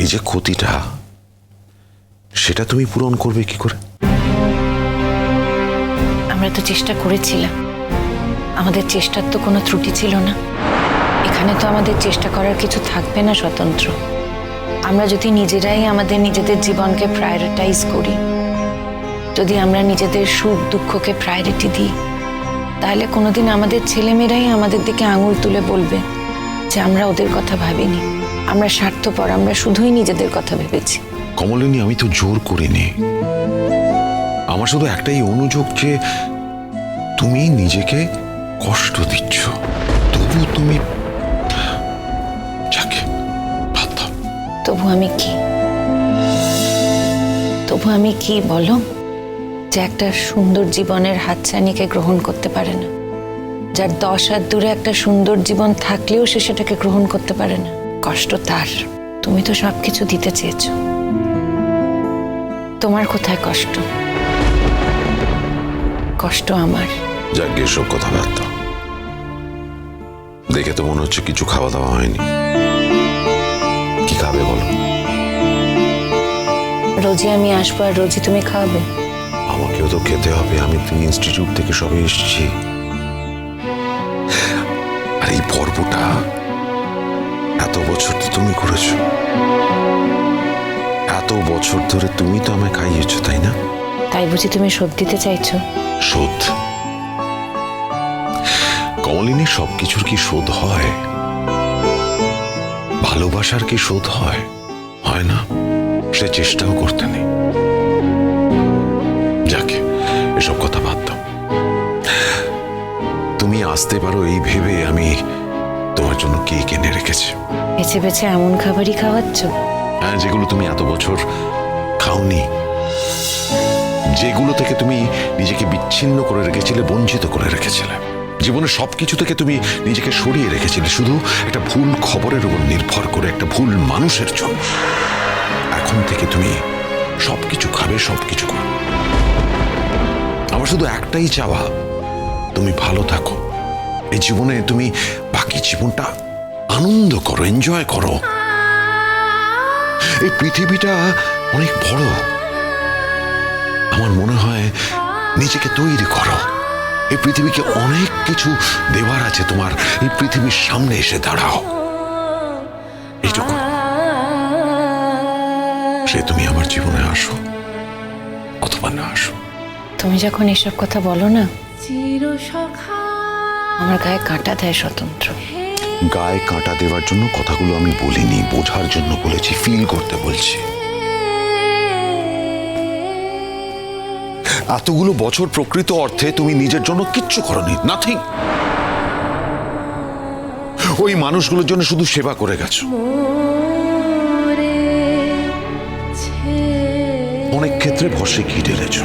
এই যে ক্ষতিটা, সেটা তুমি পূরণ করবে কি করে? আমরা তো চেষ্টা করেছিলাম। আমাদের চেষ্টার তো কোনো ত্রুটি ছিল না। এখানে তো আমাদের চেষ্টা করার কিছু থাকবে না স্বতন্ত্র। আমরা যদি নিজেরাই আমাদের নিজেদের জীবনকে প্রায়োরিটাইজ করি, যদি আমরা নিজেদের সুখ দুঃখকে প্রায়োরিটি দিই, তাহলে কোনোদিন আমাদের ছেলেমেয়েরাই আমাদের দিকে আঙুল তুলে বলবে যে আমরা ওদের কথা ভাবিনি। আমরা স্বার্থপর আমরা শুধুই নিজেদের কথা ভেবেছি। কমলিনী আমি তো জোর করিনি। আমার শুধু একটাই অনুযোগ যে তুমি নিজেকে কষ্ট দিচ্ছ। তবু তুমি। তবু আমি কি? তবু আমি কি বলো? যে একটা সুন্দর জীবনের হাতছানিকে গ্রহণ করতে পারে না। যার দশ হাত দূরে একটা সুন্দর জীবন থাকলেও সে সেটাকে গ্রহণ করতে পারে না। কষ্ট তার। তুমি তো সবকিছু দিতে চেয়েছ। তোমার কোথায় কষ্ট? কষ্ট আমার। যাক গিয়ে সব কথা বাদ দেখে তো মনে হচ্ছে কিছু খাওয়া দাওয়া হয়নি। কি খাবে বলো? রোজই আমি আসব আর রোজই তুমি খাওয়াবে। আমাকেও তো খেতে হবে। আমি তো ইনস্টিটিউট থেকে সবে এসেছি। আর এই পর্বটা করেছ। এত বছর ধরে তুমি তো আমায় খাইয়েছো তাই না? তাই বুঝি তুমি শোধ দিতে চাইছো? শোধ? কমলিনী সবকিছুর কি শোধ হয়? ভালোবাসার কি শোধ হয়? হয় না? সে চেষ্টাও করতে নেই। যাকে এসব কথা বাদ দাও। তুমি আসতে পারো এই ভেবে আমি তোমার জন্য কেক এনে রেখেছি। বেছে বেছে এমন খাবারই খাওয়াচ্ছ? হ্যাঁ যেগুলো তুমি এত বছর খাওনি। যেগুলো থেকে তুমি নিজেকে বিচ্ছিন্ন করে রেখেছিলে বঞ্চিত করে রেখেছিলে। জীবনের সবকিছু থেকে তুমি নিজেকে সরিয়ে রেখেছিলে। শুধু একটা ভুল খবরের উপর নির্ভর করে একটা ভুল মানুষের জন্য। এখন থেকে তুমি সবকিছু খাবে সবকিছু করো। আমার শুধু একটাই চাওয়া তুমি ভালো থাকো। এই জীবনে তুমি বাকি জীবনটা আনন্দ করো এনজয় করো। এই পৃথিবীটা অনেক বড়। আমার মনে হয় নিজেকে তৈরি করো। এই পৃথিবীকে অনেক কিছু দেওয়ার আছে তোমার। এই পৃথিবীর সামনে এসে দাঁড়াও। এইটুকু সে তুমি আমার জীবনে আসো অথবা না আসো। তুমি যখন এসব কথা বলো না আমার গায়ে কাঁটা দেয় স্বতন্ত্র। গায়ে কাঁটা দেওয়ার জন্য কথাগুলো আমি বলিনি বোঝার জন্য বলেছি ফিল করতে বলছি। এতগুলো বছর প্রকৃত অর্থে তুমি নিজের জন্য কিচ্ছু করনি নাথিং ওই মানুষগুলোর জন্য শুধু সেবা করে গেছো। অনেক ক্ষেত্রে ভসে ঘি ঢেলেছো।